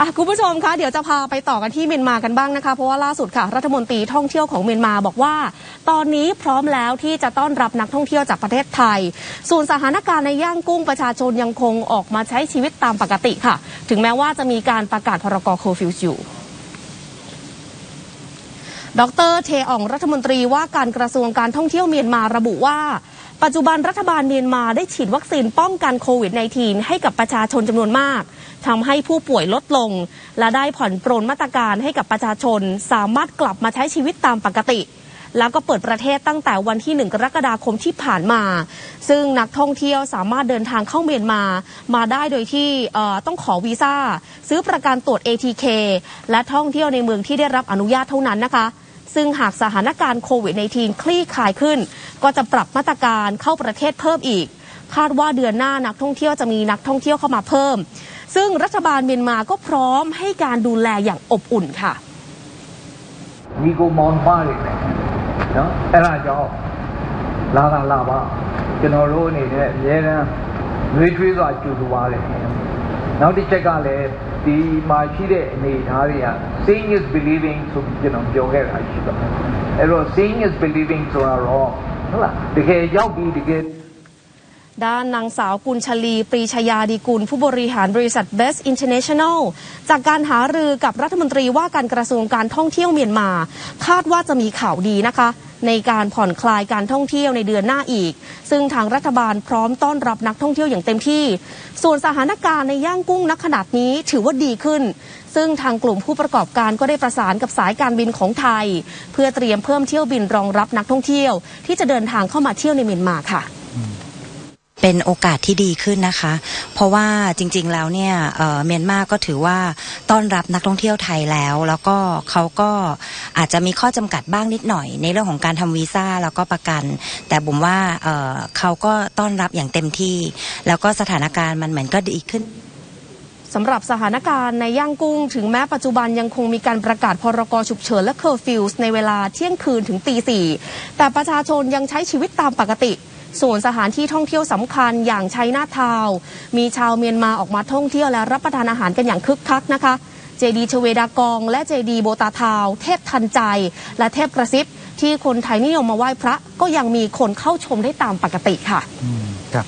อะคุณผู้ชมคะเดี๋ยวจะพาไปต่อกันที่เมียนมากันบ้างนะคะเพราะว่าล่าสุดค่ะ รัฐมนตรีท่องเที่ยวของเมียนมาบอกว่า ตอนนี้พร้อมแล้วที่จะต้อนรับนักท่องเที่ยวจากประเทศไทย ส่วนสถานการณ์ในย่างกุ้งประชาชนยังคงออกมาใช้ชีวิตตามปกติค่ะ ถึงแม้ว่าจะมีการประกาศพรกโคฟิวอยู่ดรเทอองรัฐมนตรีว่าการกระทรวงการท่องเที่ยวเมียนมาระบุว่า ปัจจุบันรัฐบาลเมียนมาได้ฉีดวัคซีนป้องกันโควิด -19 ให้กับประชาชนจำนวนมากทำให้ผู้ป่วยลดลง และได้ผ่อนปรนมาตรการให้กับประชาชน สามารถกลับมาใช้ชีวิตตามปกติ แล้วก็เปิดประเทศตั้งแต่วันที่ 1 กรกฎาคมที่ผ่านมา ซึ่งนักท่องเที่ยวสามารถเดินทางเข้าเมียนมา มาได้โดยที่ต้องขอวีซ่า ซื้อประกันตรวจ ATK และท่องเที่ยวในเมืองที่ได้รับอนุญาตเท่านั้นนะคะ ซึ่งหากสถานการณ์โควิด -19 คลี่คลายขึ้น ก็จะปรับมาตรการเข้าประเทศเพิ่มอีก คาดว่าเดือนหน้านักท่องเที่ยวจะมีนักท่องเที่ยวเข้ามาเพิ่ม ซึ่งรัฐบาลเมียนมาก็พร้อมให้การดูแลอย่างอบอุ่นค่ะ ညီကိုမောင်မတွေနဲ့နော်အဲ့ဒါကြောင့်လာလာလာပါကျွန်တော်တို့အနေနဲ့အများရန်နှွေးထွေးစွာကြိုဆိုပါတယ် နောက်တစ်ချက်ကလည်းဒီမှာရှိတဲ့အနေအထားတွေက seeing is believing ဆိုပြီးကျွန်တော်ပြောခဲ့တာရှိပါတယ်အဲ့တော့ seeing is believing ဆိုတာတော့ဟုတ်လားတကယ်ရောက်ပြီးတကယ် ด้านนางสาวกุลชลี ปรีชยาดีกุล ผู้บริหารบริษัท Best International จากการหารือกับรัฐมนตรีว่าการกระทรวงการท่องเที่ยวเมียนมา คาดว่าจะมีข่าวดีนะคะ ในการผ่อนคลายการท่องเที่ยวในเดือนหน้าอีก ซึ่งทางรัฐบาลพร้อมต้อนรับนักท่องเที่ยวอย่างเต็มที่ ส่วนสถานการณ์ในย่างกุ้งนักขนาดนี้ถือว่าดีขึ้น ซึ่งทางกลุ่มผู้ประกอบการก็ได้ประสานกับสายการบินของไทย เพื่อเตรียมเพิ่มเที่ยวบินรองรับนักท่องเที่ยว ที่จะเดินทางเข้ามาเที่ยวในเมียนมาค่ะ เป็นโอกาสที่ดีขึ้นนะคะ เพราะว่าจริงๆแล้วเนี่ยเมียนมาก็ถือว่าต้อนรับนักท่องเที่ยวไทยแล้ว แล้วก็เขาก็อาจจะมีข้อจำกัดบ้างนิดหน่อย ในเรื่องของการทำวีซ่าแล้วก็ประกัน แต่บุ๋มว่าเเขาก็ต้อนรับอย่างเต็มที่ แล้วก็สถานการณ์มันเหมือนก็ดีขึ้นสำหรับสถานการณ์ในย่างกุ้ง ถึงแม้ปัจจุบันยังคงมีการประกาศพรกฉุกเฉินและเคอร์ฟิวส์ในเวลาเที่ยงคืนถึงตีสี่แต่ประชาชนยังใช้ชีวิตตามปกติ ส่วนสถานที่ท่องเที่ยวสำคัญอย่างชัยนาทาวมีชาวเมียนมาออกมาท่องเที่ยวและรับประทานอาหารกันอย่างคึกคักนะคะเจดีชเวดากอง และเจดีโบตาทาว เทพทันใจ และเทพกระซิบ ที่คนไทยนิยมมาไหว้พระก็ยังมีคนเข้าชมได้ตามปกติค่ะครับ